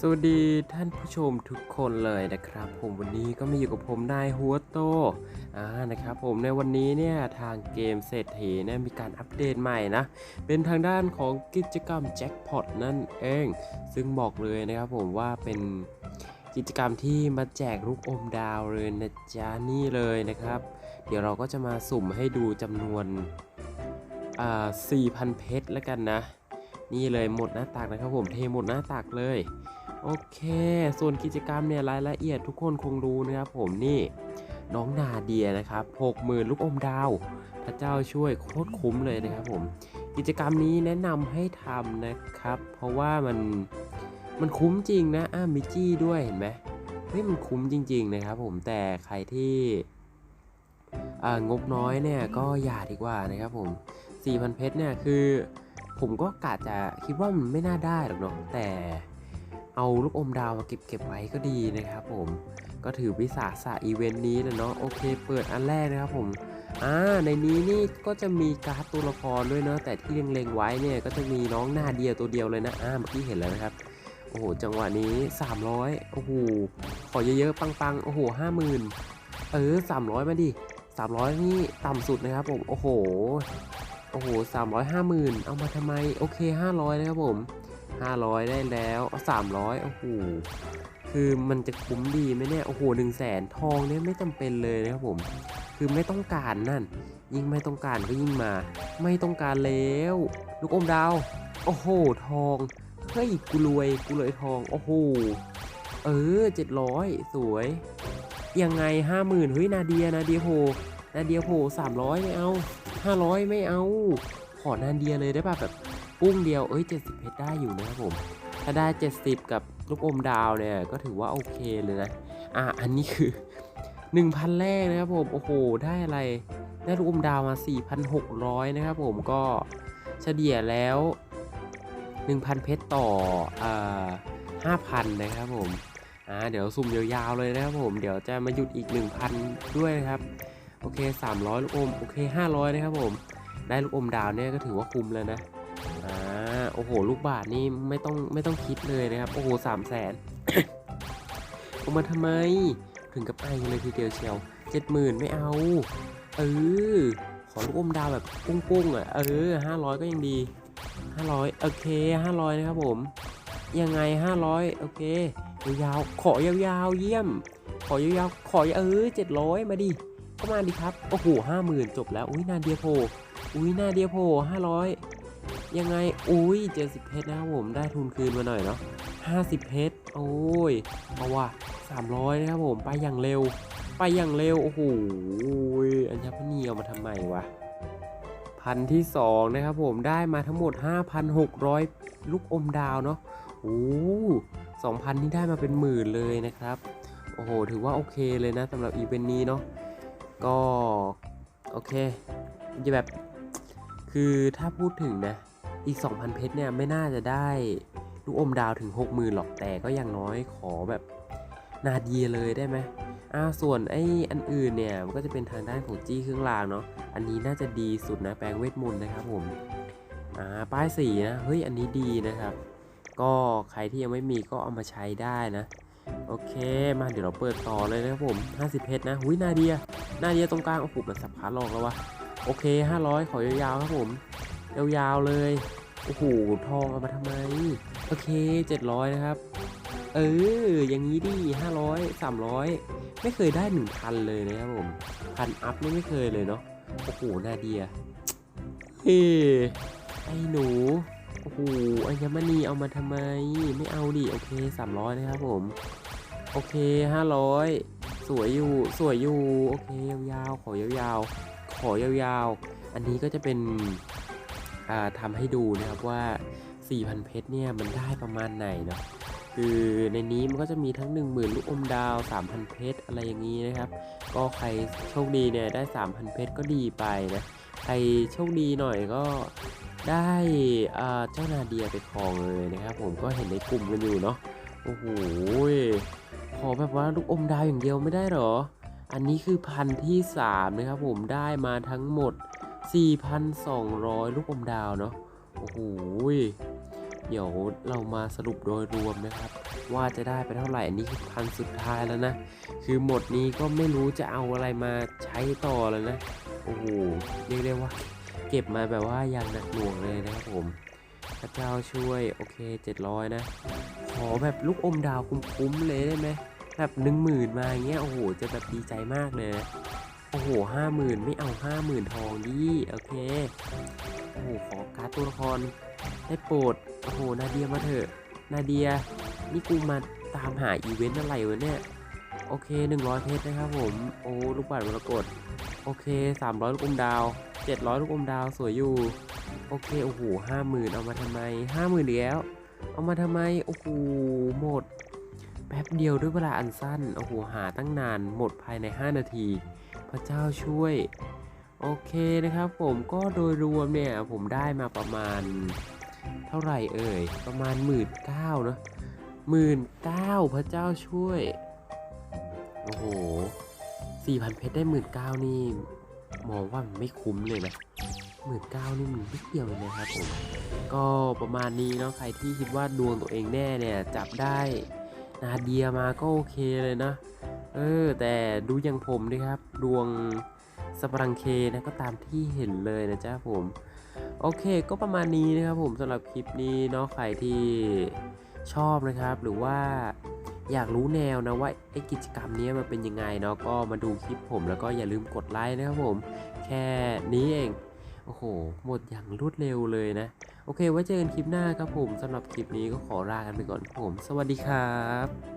สวัสดีท่านผู้ชมทุกคนเลยนะครับ ผมวันนี้ก็มาอยู่กับผมนายหัวโตอ่านะครับ ผมในวันนี้เนี่ยทางเกมเศรษฐีเนี่ยมีการอัปเดตใหม่นะ เป็นทางด้านของกิจกรรมแจ็คพอตนั่นเอง ซึ่งบอกเลยนะครับผมว่าเป็นกิจกรรมที่มาแจกลูกอมดาวเลยนะจ๊ะนี่เลยนะครับ เดี๋ยวเราก็จะมาสุ่มให้ดูจำนวนอ่า4,000 เพชรแล้วกันนะ นี่เลยหมดหน้าตักนะครับผมเทหมดหน้าตักเลย โอเค ส่วนกิจกรรมเนี่ยรายละเอียดทุกคนคงรู้นะครับผมนี่น้องนาเดียนะครับ60,000ลูกอมดาว พระเจ้าช่วยโคตรคุ้มเลยนะครับผม กิจกรรมนี้แนะนำให้ทำนะครับ เพราะว่ามันมันคุ้มจริงนะอ้ามิจี้ด้วยเห็นไหมเฮ้ยมันคุ้มจริง ๆ นะครับผมแต่ใครที่งบน้อยเนี่ยก็อย่าดีกว่านะครับผม 4,000 เพชรเนี่ยคือ ผมก็กะจะคิดว่ามันไม่น่าได้หรอกเนาะแต่ เอาลูกอมดาวมาเก็บเก็บไว้ก็ดีนะครับผมก็ถือวิสาสะอีเวนต์นี้แหละเนาะโอเค เปิดอันแรกนะครับผมอ่าในนี้นี่ก็จะมีการ์ดตัวละครด้วยเนาะแต่ที่เล็งๆไว้เนี่ยก็จะมีน้องหน้าเดียวตัวเดียวเลยนะอ่าเมื่อกี้เห็นแล้วนะครับโอ้โหจังหวะนี้ 300โอ้โหขอเยอะๆปังๆโอ้โห50,000 เออ 300 มาดิ 300 นี่ต่ำสุดนะครับผมโอ้โหโอ้โหสามร้อยห้าหมื่นเอามาทำไมโอเคห้าร้อยนะครับผม ห้าร้อยได้แล้วเอาสามร้อยโอ้โห คือมันจะคุ้มดีไหมเนี่ย โอ้โหหนึ่งแสนทองเนี่ยไม่จำเป็นเลยนะครับผม คือไม่ต้องการนั่น ยิ่งไม่ต้องการก็ยิ่งมา ไม่ต้องการแล้ว ลูกอมดาว โอ้โห ทอง เฮ้ย กูรวย กูรวยทอง โอ้โห เออเจ็ดร้อยสวย ยังไงห้าหมื่นเฮ้ย นาเดีย นาเดียโผล่นาเดียโผล่สามร้อยไม่เอาห้าร้อยไม่เอา ขอนาเดียเลยได้ป่ะแบบ ปุ้งเดียว เอ้ยเจ็ดสิบเพชรได้อยู่นะครับผม ถ้าได้เจ็ดสิบกับลูกอมดาวเนี่ย ก็ถือว่าโอเคเลยนะ อะ อันนี้คือหนึ่งพันแรกนะครับผม โอ้โห ได้อะไร ได้ลูกอมดาวมา 4,600 นะครับผม ก็เฉลี่ยแล้ว 1,000 เพชรต่ออ่า5,000 นะครับผม อ่า เดี๋ยวสุ่มยาวๆเลยนะครับผม เดี๋ยวจะมาหยุดอีก 1,000 ด้วยนะครับ โอเค 300 ลูกอม โอเค 500 นะครับผม ได้ลูกอมดาวเนี่ยก็ถือว่าคุ้มแล้วนะ อ่าโอ้โห ลูกบาทนี่ไม่ต้องไม่ต้องคิดเลยนะครับ โอ้โหสามแสนเอามาทำไม ถึงกับไอเลยทีเดียวเชียวเจ็ดหมื่นไม่เอา เออ ขอลูกอมดาวแบบปุ้งๆอะ เออห้าร้อยก็ยังดีห้าร้อยโอเคห้าร้อยนะครับผม ยังไงห้าร้อยโอเค ยาวๆ ขอยาวๆ เยี่ยม ขอยาวๆ ขอเออเจ็ดร้อยมาดิก็มาดิครับ โอ้โหห้าหมื่นจบแล้ว อุ้ยนาเดียโพ อุ้ยนาเดียโพห้าร้อย ยังไง อุ้ยเจ็ดสิบเพชรนะครับผม ได้ทุนคืนมาหน่อยเนาะห้าสิบเพชร โอ้ย เอาว่ะสามร้อยนะครับผม ไปอย่างเร็ว ไปอย่างเร็ว โอ้โห อัญพนีเอามาทำไมวะ พันที่สองนะครับผม ได้มาทั้งหมด 5,600 ลูกอมดาวเนาะโอ้สองพันนี่ได้มาเป็นหมื่นเลยนะครับ โอ้โห ถือว่าโอเคเลยนะสำหรับอีเวนต์นี้เนาะ ก็ โอเคจะแบบคือถ้าพูดถึงนะ อีก 2,000 เพชรเนี่ยไม่น่าจะได้ลูกอมดาวถึง 60,000หรอกแต่ก็อย่างน้อยขอแบบนาเดียเลยได้ไหมอ่าส่วนไอ้อันอื่นเนี่ยมันก็จะเป็นทางด้านของจี้เครื่องรางเนาะอันนี้น่าจะดีสุดนะแปลงเวทมนต์นะครับผมอ่าป้ายสีนะเฮ้ยอันนี้ดีนะครับ ก็ใครที่ยังไม่มีก็เอามาใช้ได้นะ โอเคมาเดี๋ยวเราเปิดต่อเลยนะครับผม 50 เพชรนะหุยนาเดียนาเดียตรงกลางโอ้โหมันสับขาหลอกแล้ววะโอเค 500 ขอยาวๆครับผม ยาวๆเลย โอ้โห ทองเอามาทำไม โอเค 700 นะครับ เออ อย่างนี้ดิ500 300 ไม่เคยได้ 1,000 เลยนะครับผม พันอัพนี่ไม่เคยเลยเนาะ โอ้โห นาเดีย เฮ้ไอ้หนู โอ้โห อัญมณีเอามาทำไม ไม่เอาดิ โอเค 300 นะครับผม โอเค 500สวยอยู่สวยอยู่ โอเคยาวๆขอยาวๆขอยาวๆ อันนี้ก็จะเป็น ทำให้ดูนะครับว่า 4,000 เพชรเนี่ยมันได้ประมาณไหนเนาะคือในนี้มันก็จะมีทั้ง 10,000 ลูกอมดาว 3,000 เพชรอะไรอย่างนี้นะครับ ก็ใครโชคดีเนี่ยได้ 3,000 เพชรก็ดีไปนะ ใครโชคดีหน่อยก็ได้เจ้านาเดียไปครองเลยนะครับ ผมก็เห็นในกลุ่มกันอยู่เนาะ โอ้โห ขอแบบว่าลูกอมดาวอย่างเดียวไม่ได้หรอ อันนี้คือพันที่ 3 นะครับผมได้มาทั้งหมด 4,200 ลูกอมดาวเนาะ โอ้โห เดี๋ยวเรามาสรุปโดยรวมนะครับ ว่าจะได้ไปเท่าไหร่ อันนี้คือพันสุดท้ายแล้วนะ คือหมดนี้ก็ไม่รู้จะเอาอะไรมาใช้ต่อแล้วนะ โอ้โห เรียกได้ว่า เก็บมาแบบว่าอย่างหนักหน่วงเลยนะครับผมพระเจ้าช่วย โอเค 700 นะ ขอแบบลูกอมดาวคุ้มๆเลยได้ไหมแบบหนึ่งหมื่นมาอย่างเงี้ย โอ้โห จะแบบดีใจมากเลยนะ อ้โหห้าหมื่นไม่เอาห้าหมื่นทองดิโอเค โอ้โห ขอการ์ดตัวละคร ได้โปรด โอ้โห นาเดียมาเถอะ นาเดีย นี่กูมาตามหาอีเวนต์อะไรวะเนี่ย โอเค 100 เพชรนะครับผม โอ้ ลูกบาศก์มรกตโอเค 300 ลูกอมดาว 700 ลูกอมดาว สวยอยู่ โอเค โอ้โห50,000เอามาทำไม50,000อีกแล้ว เอามาทำไม โอ้โห หมด แป๊บเดียวด้วยเวลาอันสั้น โอ้โห หาตั้งนาน หมดภายใน 5 นาที พระเจ้าช่วย โอเคนะครับผมก็โดยรวมเนี่ยผมได้มาประมาณเท่าไหร่เอ่ย ประมาณ1 9ื่นเก้านอะหมื่นเก้าพระเจ้าช่วย โอ้โหสี่พันเพชรได้หมื่นเก้านี่ มองว่ามันไม่คุ้มเลยนะหมื่นเก้านี่มันนิดเดียวเลยนะครับผม ก็ประมาณนี้เนาะใครที่คิดว่าดวงตัวเองแน่เนี่ยจับได้ นาเดียมาก็โอเคเลยนะ เออ แต่ดูอย่างผมดิครับ ดวงสปรังเคนะก็ตามที่เห็นเลยนะจ๊ะผม โอเคก็ประมาณนี้นะครับผมสำหรับคลิปนี้เนาะใครที่ชอบนะครับ หรือว่าอยากรู้แนวนะว่าไอ้กิจกรรมนี้มันเป็นยังไงเนาะก็มาดูคลิปผมแล้วก็อย่าลืมกดไลค์นะครับผม แค่นี้เอง โอ้โห หมดอย่างรวดเร็วเลยนะ โอเค ไว้เจอกันคลิปหน้าครับผมสำหรับคลิปนี้ก็ขอลากันไปก่อนครับผม สวัสดีครับ